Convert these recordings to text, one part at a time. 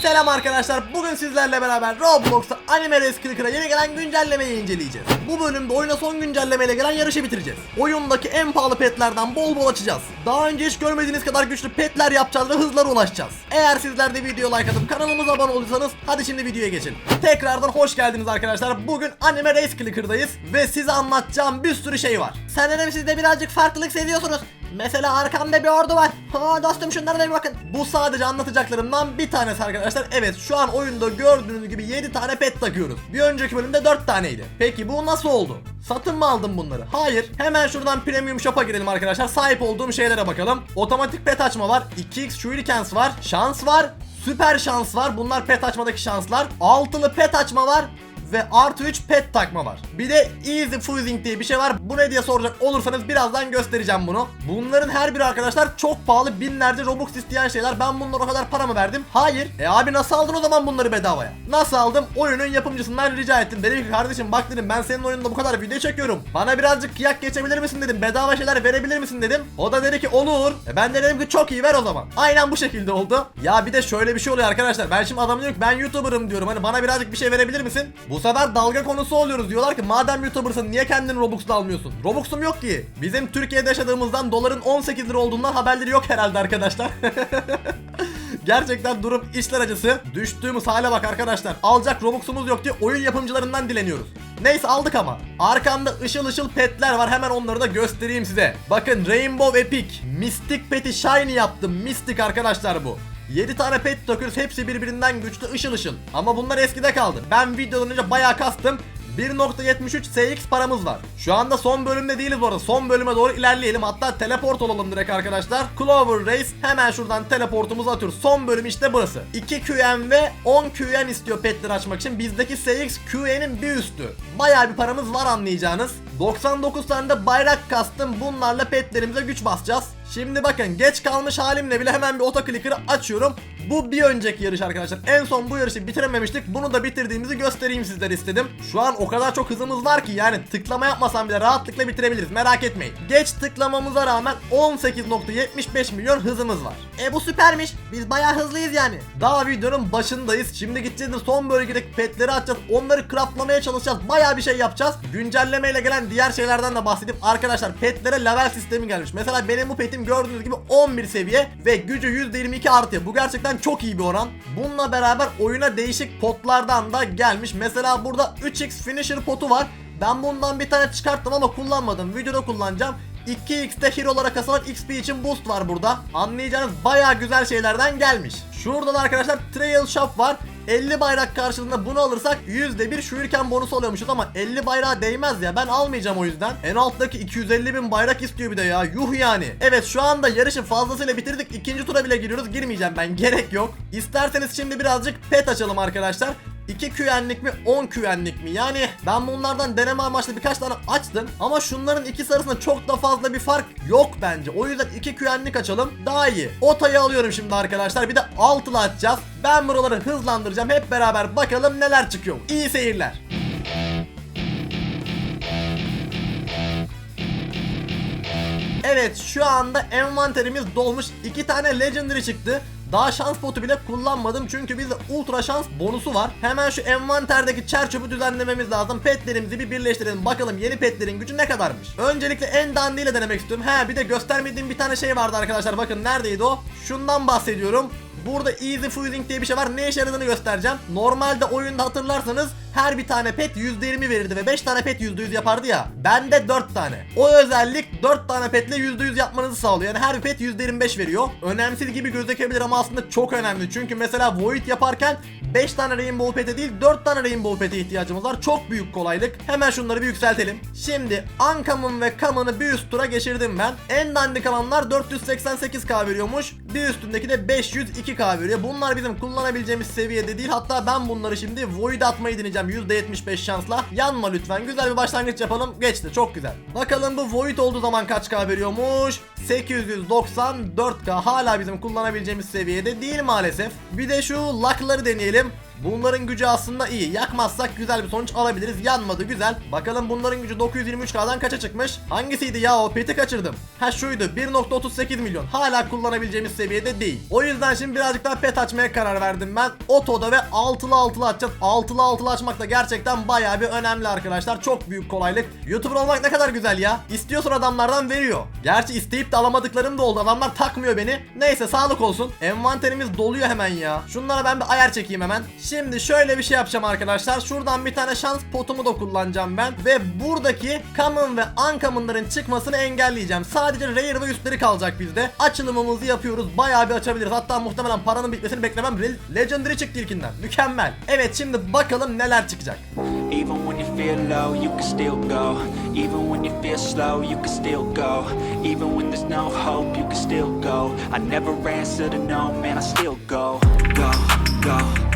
Selam arkadaşlar. Bugün sizlerle beraber Roblox'ta Anime Race Clicker'a yeni gelen güncellemeyi inceleyeceğiz. Bu bölümde oyuna son güncellemeyle gelen yarışı bitireceğiz. Oyundaki en pahalı petlerden bol bol açacağız. Daha önce hiç görmediğiniz kadar güçlü petler yapacağız ve hızlara ulaşacağız. Eğer sizler de video like atıp kanalımıza abone olursanız hadi şimdi videoya geçelim. Tekrardan hoş geldiniz arkadaşlar. Bugün Anime Race Clicker'dayız ve size anlatacağım bir sürü şey var. Sanırım siz de birazcık farklılık seviyorsunuz. Mesela arkamda bir ordu var. Ha dostum şunlara da bir bakın. Bu sadece anlatacaklarımdan bir tanesi arkadaşlar. Evet şu an oyunda gördüğünüz gibi 7 tane pet takıyoruz. Bir önceki bölümde 4 taneydi. Peki bu nasıl oldu? Satın mı aldım bunları? Hayır. Hemen şuradan premium shop'a girelim arkadaşlar. Sahip olduğum şeylere bakalım. Otomatik pet açma var. 2x shurikens var. Şans var. Süper şans var. Bunlar pet açmadaki şanslar. Altılı pet açma var ve artı 3 pet takma var. Bir de easy fusing diye bir şey var. Bu ne diye soracak olursanız birazdan göstereceğim bunu. Bunların her biri arkadaşlar çok pahalı binlerce robux isteyen şeyler. Ben bunlara o kadar para mı verdim? Hayır. E abi nasıl aldın o zaman bunları bedavaya? Nasıl aldım? Oyunun yapımcısından rica ettim. Dedim ki kardeşim bak dedim ben senin oyununda bu kadar video çekiyorum. Bana birazcık kıyak geçebilir misin dedim. Bedava şeyler verebilir misin dedim. O da dedi ki olur. E ben de dedim ki çok iyi ver o zaman. Aynen bu şekilde oldu. Ya bir de şöyle bir şey oluyor arkadaşlar. Ben şimdi adam diyor ki ben YouTuber'ım diyorum. Hani bana birazcık bir şey verebilir misin? Bu sefer dalga konusu oluyoruz. Diyorlar ki madem YouTuber'sın niye kendin Robux'la almıyorsun? Robux'um yok ki. Bizim Türkiye'de yaşadığımızdan doların 18 lira olduğundan haberleri yok herhalde arkadaşlar. Gerçekten durum işler acısı. Düştüğümüz hale bak arkadaşlar. Alacak Robux'umuz yok diye oyun yapımcılarından dileniyoruz. Neyse aldık ama. Arkamda ışıl ışıl petler var. Hemen onları da göstereyim size. Bakın Rainbow Epic. Mystic Pet'i Shiny yaptım. Mystic arkadaşlar bu. 7 tane pet takıyoruz hepsi birbirinden güçlü ışıl ışıl. Ama bunlar eskide kaldı. Ben videodan önce bayağı kastım. 1.73 SX paramız var. Şu anda son bölümde değiliz bu arada. Son bölüme doğru ilerleyelim. Hatta teleport olalım direkt arkadaşlar. Clover Race hemen şuradan teleportumuzu atıyoruz. Son bölüm işte burası. 2 QN ve 10 QN istiyor petleri açmak için. Bizdeki SX QN'in bir üstü. Bayağı bir paramız var anlayacağınız. 99 tane de bayrak kastım. Bunlarla petlerimize güç basacağız. Şimdi bakın geç kalmış halimle bile hemen bir otoclicker'ı açıyorum. Bu bir önceki yarış arkadaşlar. En son bu yarışı bitirememiştik. Bunu da bitirdiğimizi göstereyim sizlere istedim. Şu an o kadar çok hızımız var ki yani tıklama yapmasam bile rahatlıkla bitirebiliriz. Merak etmeyin. Geç tıklamamıza rağmen 18.75 milyon hızımız var. E bu süpermiş. Biz bayağı hızlıyız yani. Daha videonun başındayız. Şimdi gideceğiz de son bölgedeki petleri açacağız. Onları craftlamaya çalışacağız. Bayağı bir şey yapacağız. Güncellemeyle gelen diğer şeylerden de bahsedeyim. Arkadaşlar petlere level sistemi gelmiş. Mesela benim bu petim gördüğünüz gibi 11 seviye ve gücü %22 artıyor. Bu gerçekten çok iyi bir oran. Bununla beraber oyuna değişik potlardan da gelmiş. Mesela burada 3x finisher potu var. Ben bundan bir tane çıkarttım ama kullanmadım. Videoda kullanacağım. 2x'te hero'lara kasılan XP için boost var burada. Anlayacağınız bayağı güzel şeylerden gelmiş. Şurada da arkadaşlar Trail Shop var. 50 bayrak karşılığında bunu alırsak %1 şuyurken bonusu alıyormuşuz ama 50 bayrağa değmez ya ben almayacağım o yüzden. En alttaki 250 bin bayrak istiyor bir de ya yuh yani. Evet şu anda yarışı fazlasıyla bitirdik ikinci tura bile giriyoruz girmeyeceğim ben gerek yok. İsterseniz şimdi birazcık pet açalım arkadaşlar. 2 küvenlik mi 10 küvenlik mi? Yani ben bunlardan deneme amaçlı birkaç tane açtım ama şunların ikisi arasında çok da fazla bir fark yok bence. O yüzden 2 küvenlik açalım daha iyi. Otayı alıyorum şimdi arkadaşlar. Bir de altılı açacağız. Ben buraları hızlandıracağım. Hep beraber bakalım neler çıkıyor. İyi seyirler. Evet şu anda envanterimiz dolmuş. iki tane legendary çıktı. Daha şans potu bile kullanmadım çünkü bizde ultra şans bonusu var. Hemen şu envanterdeki çer düzenlememiz lazım. Petlerimizi bir birleştirelim. Bakalım yeni petlerin gücü ne kadarmış. Öncelikle en dandiyle denemek istiyorum. He bir de göstermediğim bir tane şey vardı arkadaşlar. Bakın neredeydi o? Şundan bahsediyorum. Burada Easy Fusing diye bir şey var. Ne işe yaradığını göstereceğim. Normalde oyunda hatırlarsanız her bir tane pet %20 verirdi ve 5 tane pet %100 yapardı ya. Bende 4 tane. O özellik 4 tane petle %100 yapmanızı sağlıyor. Yani her bir pet %25 veriyor. Önemsiz gibi gözükebilir ama aslında çok önemli. Çünkü mesela Void yaparken 5 tane Rainbow Pet'e değil 4 tane Rainbow Pet'e ihtiyacımız var. Çok büyük kolaylık. Hemen şunları bir yükseltelim. Şimdi Uncommon ve Common'ı bir üst tura geçirdim ben. En dandik alanlar 488k veriyormuş. Bir üstündeki de 502k veriyor. Bunlar bizim kullanabileceğimiz seviyede değil. Hatta ben bunları şimdi Void atmayı deneyeceğim %75 şansla. Yanma lütfen. Güzel bir başlangıç yapalım. Geçti. Çok güzel. Bakalım bu Void olduğu zaman kaç k veriyormuş? 894k hala bizim kullanabileceğimiz seviyede değil maalesef. Bir de şu luck'ları deneyelim. Bunların gücü aslında iyi. Yakmazsak güzel bir sonuç alabiliriz. Yanmadı güzel. Bakalım bunların gücü 923K'dan kaça çıkmış? Hangisiydi ya o? Peti kaçırdım. Ha şuydu 1.38 milyon. Hala kullanabileceğimiz seviyede değil. O yüzden şimdi birazcık daha pet açmaya karar verdim ben. Otoda ve altılı altılı açacağız. Altılı altılı açmak da gerçekten bayağı bir önemli arkadaşlar. Çok büyük kolaylık. YouTuber olmak ne kadar güzel ya. İstiyorsun adamlardan veriyor. Gerçi isteyip de alamadıklarım da oldu. Adamlar takmıyor beni. Neyse sağlık olsun. Envanterimiz doluyor hemen ya. Şunlara ben bir ayar çekeyim hemen. Şimdi şöyle bir şey yapacağım arkadaşlar. Şuradan bir tane şans potumu da kullanacağım ben. Ve buradaki common ve uncommon'ların çıkmasını engelleyeceğim. Sadece rare ve üstleri kalacak bizde. Açılımımızı yapıyoruz. Bayağı bir açabiliriz. Hatta muhtemelen paranın bitmesini beklemem. Re- Legendary çıktı ilkinden. Mükemmel. Evet şimdi bakalım neler çıkacak. Even when you feel low, you can still go. Even when you feel slow, you can still go. Even when there's no hope, you can still go. I never answer to no, man, I still. Go, go, go.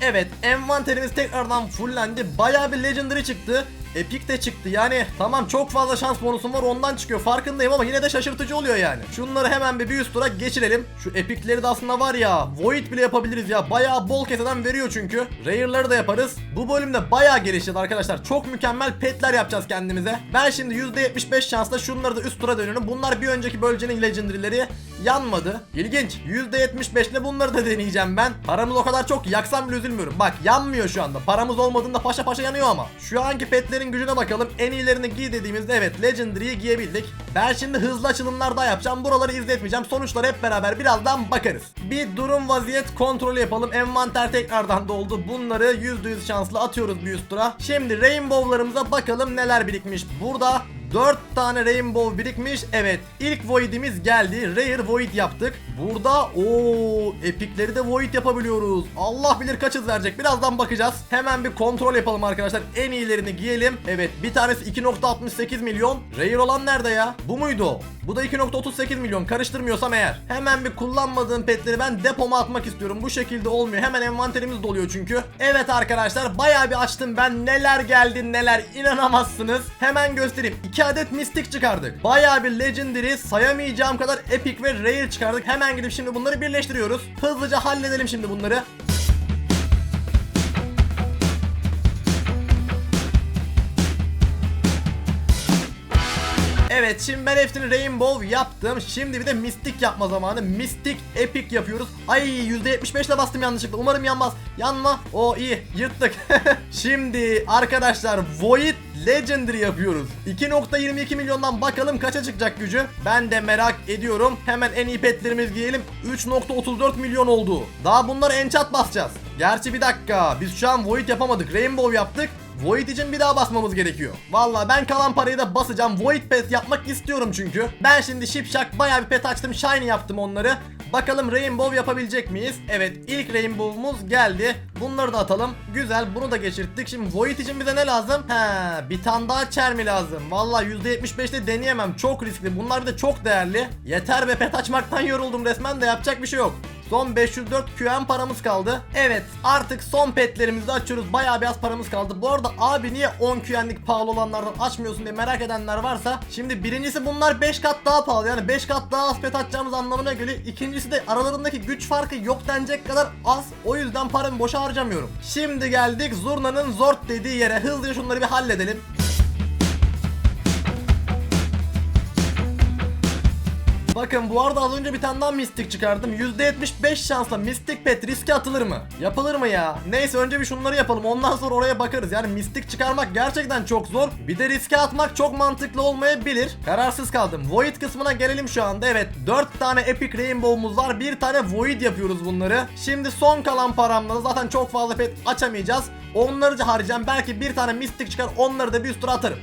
Evet envanterimiz tekrardan fullendi. Bayağı bir legendary çıktı. Epic de çıktı yani tamam çok fazla şans bonusum var ondan çıkıyor farkındayım ama yine de şaşırtıcı oluyor yani. Şunları hemen bir bir üst tura geçirelim. Şu epikleri de aslında var ya Void bile yapabiliriz ya bayağı bol keseden veriyor çünkü. Rare'ları da yaparız. Bu bölümde bayağı gelişeceğiz arkadaşlar çok mükemmel petler yapacağız kendimize. Ben şimdi %75 şansla şunları da üst tura dönüyorum. Bunlar bir önceki bölgenin legendary'leri yanmadı. İlginç. %75 ile bunları da deneyeceğim ben. Paramız o kadar çok yaksam bile üzülmüyorum. Bak yanmıyor şu anda. Paramız olmadığında paşa paşa yanıyor ama. Şu anki petlerin gücüne bakalım. En iyilerini giy dediğimizde evet Legendary'yi giyebildik. Ben şimdi hızlı açılımlar daha yapacağım. Buraları izletmeyeceğim. Sonuçlara hep beraber birazdan bakarız. Bir durum vaziyet kontrolü yapalım. Envanter tekrardan doldu. Bunları %100 şanslı atıyoruz bir üst tura. Şimdi Rainbow'larımıza bakalım neler birikmiş. Burada 4 tane Rainbow birikmiş. Evet ilk Void'imiz geldi. Rare Void yaptık. Burada o epikleri de Void yapabiliyoruz. Allah bilir kaç hız verecek. Birazdan bakacağız. Hemen bir kontrol yapalım arkadaşlar. En iyilerini giyelim. Evet bir tanesi 2.68 milyon. Rare olan nerede ya? Bu muydu? Bu da 2.38 milyon karıştırmıyorsam eğer. Hemen bir kullanmadığım petleri ben depoma atmak istiyorum. Bu şekilde olmuyor. Hemen envanterimiz doluyor çünkü. Evet arkadaşlar bayağı bir açtım ben. Neler geldi neler inanamazsınız. Hemen göstereyim. 2 adet mistik çıkardık. Bayağı bir legendary sayamayacağım kadar epic ve rare çıkardık. Hemen gidip şimdi bunları birleştiriyoruz. Hızlıca halledelim şimdi bunları. Evet şimdi ben hepsini Rainbow yaptım. Şimdi bir de Mystic yapma zamanı. Mystic Epic yapıyoruz. Ay %75 ile bastım yanlışlıkla. Umarım yanmaz. Yanma. O iyi. Yırttık. şimdi arkadaşlar Void Legendary yapıyoruz. 2.22 milyondan bakalım kaça çıkacak gücü. Ben de merak ediyorum. Hemen en iyi petlerimizi giyelim. 3.34 milyon oldu. Daha bunları enchant basacağız. Gerçi bir dakika. Biz şu an Void yapamadık. Rainbow yaptık. Void için bir daha basmamız gerekiyor. Valla ben kalan parayı da basacağım. Void pet yapmak istiyorum çünkü. Ben şimdi şipşak bayağı bir pet açtım. Shiny yaptım onları. Bakalım Rainbow yapabilecek miyiz? Evet ilk Rainbow'umuz geldi. Bunları da atalım. Güzel bunu da geçirttik. Şimdi Void için bize ne lazım? He bir tane daha çermi lazım. Valla %75'te deneyemem. Çok riskli. Bunlar bir de çok değerli. Yeter be pet açmaktan yoruldum resmen de yapacak bir şey yok. Son 504 QM paramız kaldı. Evet artık son petlerimizi açıyoruz. Bayağı bir az paramız kaldı. Bu arada abi niye 10 QM'lik pahalı olanlardan açmıyorsun diye merak edenler varsa. Şimdi birincisi bunlar 5 kat daha pahalı. Yani 5 kat daha az pet açacağımız anlamına geliyor. İkincisi de aralarındaki güç farkı yok denecek kadar az. O yüzden paramı boşa harcamıyorum. Şimdi geldik Zurna'nın Zort dediği yere. Hızlıca şunları bir halledelim. Bakın bu arada az önce bir tane daha mistik çıkardım. %75 şansla mistik pet riske atılır mı? Yapılır mı ya? Neyse önce bir şunları yapalım. Ondan sonra oraya bakarız. Yani mistik çıkarmak gerçekten çok zor. Bir de riske atmak çok mantıklı olmayabilir. Kararsız kaldım. Void kısmına gelelim şu anda. Evet 4 tane epic rainbow'umuz var. Bir tane void yapıyoruz bunları. Şimdi son kalan paramla zaten çok fazla pet açamayacağız. Onları harcayacağım. Belki bir tane mistik çıkar. Onları da bir üst tura atarım.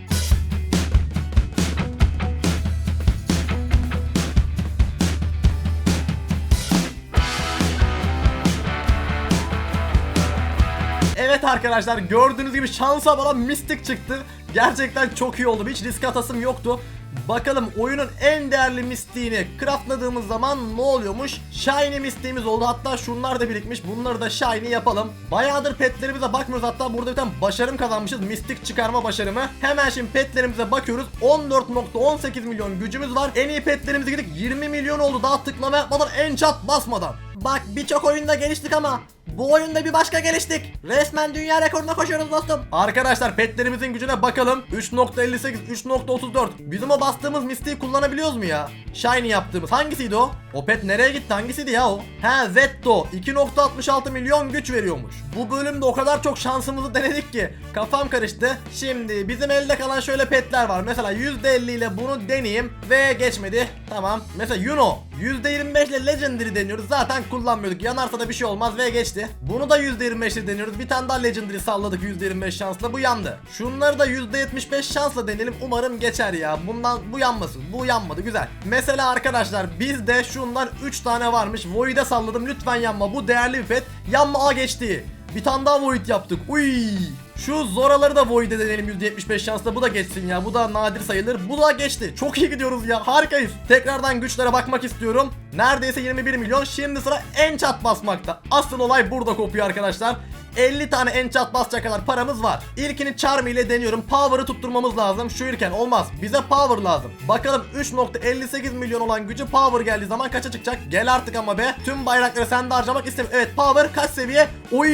Evet arkadaşlar gördüğünüz gibi şansa bana mistik çıktı. Gerçekten çok iyi oldu. Hiç risk atasım yoktu. Bakalım oyunun en değerli mistiğini craftladığımız zaman ne oluyormuş? Shiny mistiğimiz oldu. Hatta şunlar da birikmiş. Bunları da shiny yapalım. Bayağıdır petlerimize bakmıyoruz. Hatta burada bir tane başarım kazanmışız. Mistik çıkarma başarımı. Hemen şimdi petlerimize bakıyoruz. 14.18 milyon gücümüz var. En iyi petlerimize gidip 20 milyon oldu. Daha tıklama yapmadan en çat basmadan. Bak birçok oyunda geliştik ama Bu oyunda bir başka geliştik. Resmen dünya rekoruna koşuyoruz dostum. Arkadaşlar petlerimizin gücüne bakalım. 3.58, 3.34. Bizim o bastığımız mistiği kullanabiliyoruz mu ya? Shiny yaptığımız. Hangisiydi o? O pet nereye gitti? Hangisiydi ya o? He Zetto. 2.66 milyon güç veriyormuş. Bu bölümde o kadar çok şansımızı denedik ki. Kafam karıştı. Şimdi bizim elde kalan şöyle petler var. Mesela %50 ile bunu deneyeyim. Ve geçmedi. Tamam. Mesela Yuno. %25 ile Legendary deniyoruz. Zaten kullanmıyorduk. Yanarsa da bir şey olmaz ve geçti. Bunu da %25 ile deniyoruz. Bir tane daha Legendary salladık %25 şansla. Bu yandı. Şunları da %75 şansla deneyelim. Umarım geçer ya. Bundan bu yanmasın. Bu yanmadı. Güzel. Mesela arkadaşlar bizde şundan 3 tane varmış. Void'e salladım. Lütfen yanma. Bu değerli bir pet. Yanma A geçti. Bir tane daha Void yaptık. Uy. Şu Zora'ları da Void'e deneyelim %75 şansla. Bu da geçsin ya. Bu da nadir sayılır. Bu da geçti. Çok iyi gidiyoruz ya. Harikayız. Tekrardan güçlere bakmak istiyorum. Neredeyse 21 milyon. Şimdi sıra enchant basmakta. Asıl olay burada kopuyor arkadaşlar. 50 tane enchant basacak kadar paramız var. İlkini charm ile deniyorum. Power'ı tutturmamız lazım. Şu ilken olmaz. Bize power lazım. Bakalım 3.58 milyon olan gücü power geldiği zaman kaça çıkacak? Gel artık ama be. Tüm bayrakları sende harcamak istemiyorum. Evet power kaç seviye? Oy!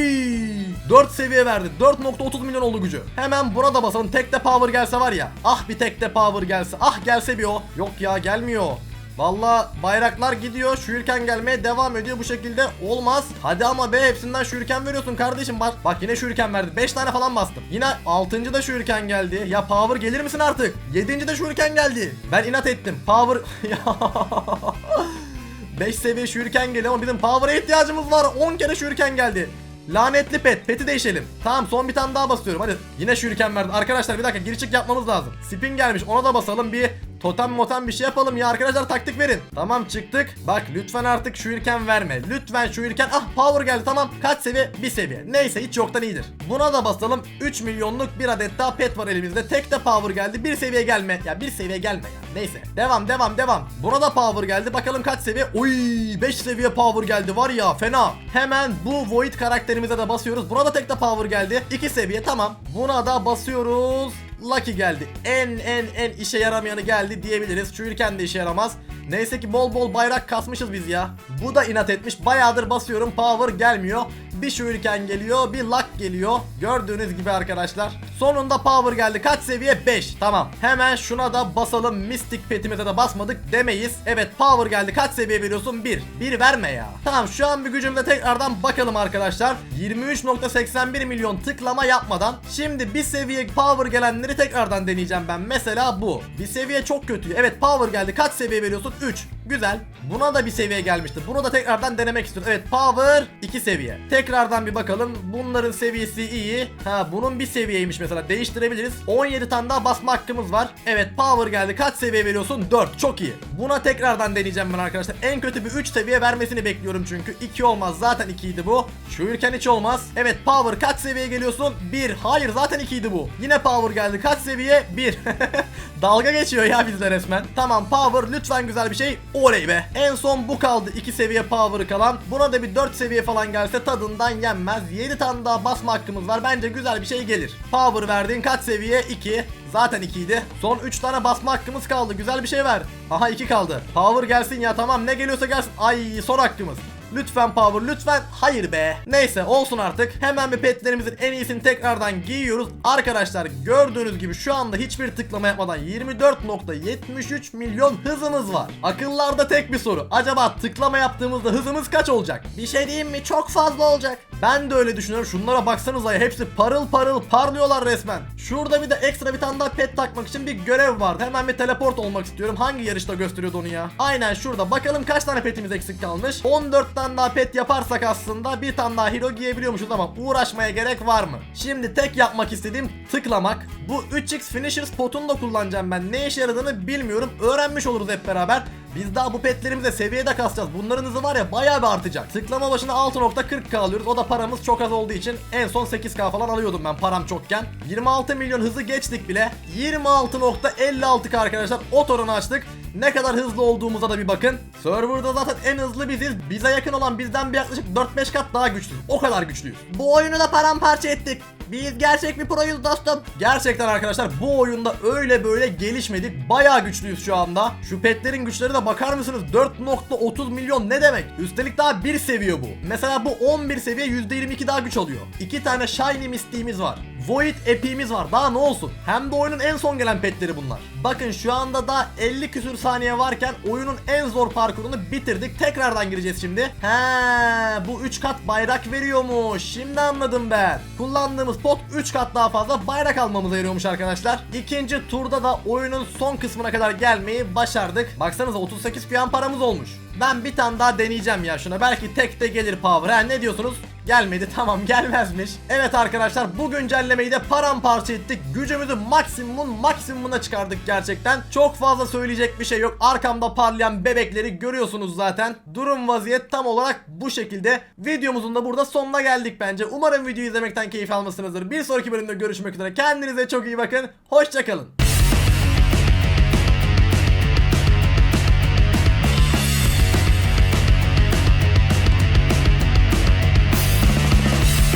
4 seviye verdi. 4.30 milyon oldu gücü. Hemen buna da basalım. Tek de power gelse var ya. Ah bir tek de power gelse. Ah gelse bir o. Yok ya gelmiyor. Valla bayraklar gidiyor. Şu ülken gelmeye devam ediyor. Bu şekilde olmaz. Hadi ama be hepsinden şu ülken veriyorsun kardeşim. Bak, bak yine şu ülken verdi. 5 tane falan bastım. Yine 6. da şu ülken geldi. Ya power gelir misin artık? 7. de şu ülken geldi. Ben inat ettim. Power... Ya. 5 seviye şuriken geliyor ama bizim power'a ihtiyacımız var. 10 kere şuriken geldi. Lanetli pet. Peti değişelim. Tamam son bir tane daha basıyorum. Hadi. Yine şuriken verdi. Arkadaşlar bir dakika geri çık yapmamız lazım. Spin gelmiş. Ona da basalım. Bir totem motem bir şey yapalım ya. Arkadaşlar taktik verin. Tamam çıktık. Bak lütfen artık şuriken verme. Lütfen şuriken. Ah power geldi. Tamam. Kaç seviye? Bir seviye. Neyse hiç yoktan iyidir. Buna da basalım. 3 milyonluk bir adet daha pet var elimizde. Tek de power geldi. Bir seviye gelme. Ya bir seviye gelme ya. Neyse. Devam devam devam. Buna da power geldi. Bakalım kaç seviye? Oy 5 seviye power geldi. Var ya fena. Hemen bu Void karakterimize de basıyoruz. Buna da tek de power geldi. 2 seviye tamam. Buna da basıyoruz. Lucky geldi. En en en işe yaramayanı geldi diyebiliriz. Çürüken de işe yaramaz. Neyse ki bol bol bayrak kasmışız biz ya. Bu da inat etmiş. Bayağıdır basıyorum. Power gelmiyor. Bir şuriken geliyor, bir luck geliyor. Gördüğünüz gibi arkadaşlar. Sonunda power geldi. Kaç seviye? 5. Tamam. Hemen şuna da basalım. Mystic petimize de basmadık demeyiz. Evet power geldi. Kaç seviye veriyorsun? 1. 1 verme ya. Tamam şu an bir gücümde tekrardan bakalım arkadaşlar. 23.81 milyon tıklama yapmadan. Şimdi bir seviye power gelenleri tekrardan deneyeceğim ben. Mesela bu. Bir seviye çok kötü. Evet power geldi. Kaç seviye veriyorsun? 3. Güzel. Buna da bir seviye gelmişti. Bunu da tekrardan denemek istiyorum. Evet power 2 seviye. Tekrardan bir bakalım. Bunların seviyesi iyi. Ha bunun bir seviyeymiş mesela. Değiştirebiliriz. 17 tane daha basma hakkımız var. Evet power geldi. Kaç seviye veriyorsun? 4. Çok iyi. Buna tekrardan deneyeceğim ben arkadaşlar. En kötü bir 3 seviye vermesini bekliyorum çünkü. 2 olmaz. Zaten 2 idi bu. Şu ülken hiç olmaz. Evet power kaç seviye geliyorsun? 1. Hayır zaten 2 idi bu. Yine power geldi. Kaç seviye? 1. Dalga geçiyor ya bizde resmen. Tamam power lütfen güzel bir şey. Oley be. En son bu kaldı 2 seviye power'ı kalan. Buna da bir 4 seviye falan gelse tadından yenmez. 7 tane daha basma hakkımız var. Bence güzel bir şey gelir. Power verdiğin kaç seviye? 2. Zaten 2 idi. Son 3 tane basma hakkımız kaldı. Güzel bir şey ver. Aha 2 kaldı. Power gelsin ya tamam ne geliyorsa gelsin. Ay son hakkımız. Lütfen power lütfen. Hayır be. Neyse olsun artık. Hemen bir petlerimizin en iyisini tekrardan giyiyoruz. Arkadaşlar gördüğünüz gibi şu anda hiçbir tıklama yapmadan 24.73 milyon hızımız var. Akıllarda tek bir soru. Acaba tıklama yaptığımızda hızımız kaç olacak? Bir şey diyeyim mi? Çok fazla olacak. Ben de öyle düşünüyorum. Şunlara baksanıza ya. Hepsi parıl parıl parlıyorlar resmen. Şurada bir de ekstra bir tane daha pet takmak için bir görev vardı. Hemen bir teleport olmak istiyorum. Hangi yarışta gösteriyordu onu ya? Aynen şurada. Bakalım kaç tane petimiz eksik kalmış. 14 tane daha pet yaparsak aslında bir tane daha hero giyebiliyormuşuz ama uğraşmaya gerek var mı? Şimdi tek yapmak istediğim tıklamak. Bu 3x finisher spotunu da kullanacağım ben. Ne işe yaradığını bilmiyorum. Öğrenmiş oluruz hep beraber. Biz daha bu petlerimize seviyede kasacağız. Bunların hızı var ya bayağı bir artacak. Tıklama başına 6.40k alıyoruz. O da paramız çok az olduğu için en son 8k falan alıyordum ben param çokken. 26 milyon hızı geçtik bile. 26.56k arkadaşlar. O torunu açtık. Ne kadar hızlı olduğumuza da bir bakın. Serverda zaten en hızlı biziz. Bize yakın olan bizden bir yaklaşık 4-5 kat daha güçlüyüz. O kadar güçlüyüz. Bu oyunu da paramparça ettik. Biz gerçek bir proyuz dostum. Gerçekten arkadaşlar bu oyunda öyle böyle gelişmedik. Bayağı güçlüyüz şu anda. Şu petlerin güçlerine bakar mısınız? 4.30 milyon ne demek? Üstelik daha bir seviye bu. Mesela bu 11 seviye %22 daha güç alıyor. İki tane Shiny Misty'imiz var. Void Epic'imiz var. Daha ne olsun? Hem de oyunun en son gelen petleri bunlar. Bakın şu anda da 50 küsür saniye varken oyunun en zor parkurunu bitirdik. Tekrardan gireceğiz şimdi. He, bu 3 kat bayrak veriyormuş. Şimdi anladım ben. Kullandığımız pot 3 kat daha fazla bayrak almamıza yarıyormuş arkadaşlar. İkinci turda da oyunun son kısmına kadar gelmeyi başardık. Baksanıza 38 puan paramız olmuş. Ben bir tane daha deneyeceğim ya şuna. Belki tek de gelir power. Ha ne diyorsunuz? Gelmedi tamam gelmezmiş. Evet arkadaşlar bu güncellemeyi de paramparça ettik. Gücümüzü maksimumun maksimumuna çıkardık gerçekten. Çok fazla söyleyecek bir şey yok. Arkamda parlayan bebekleri görüyorsunuz zaten. Durum vaziyet tam olarak bu şekilde. Videomuzun da burada sonuna geldik bence. Umarım videoyu izlemekten keyif almışsınızdır. Bir sonraki bölümde görüşmek üzere. Kendinize çok iyi bakın. Hoşçakalın.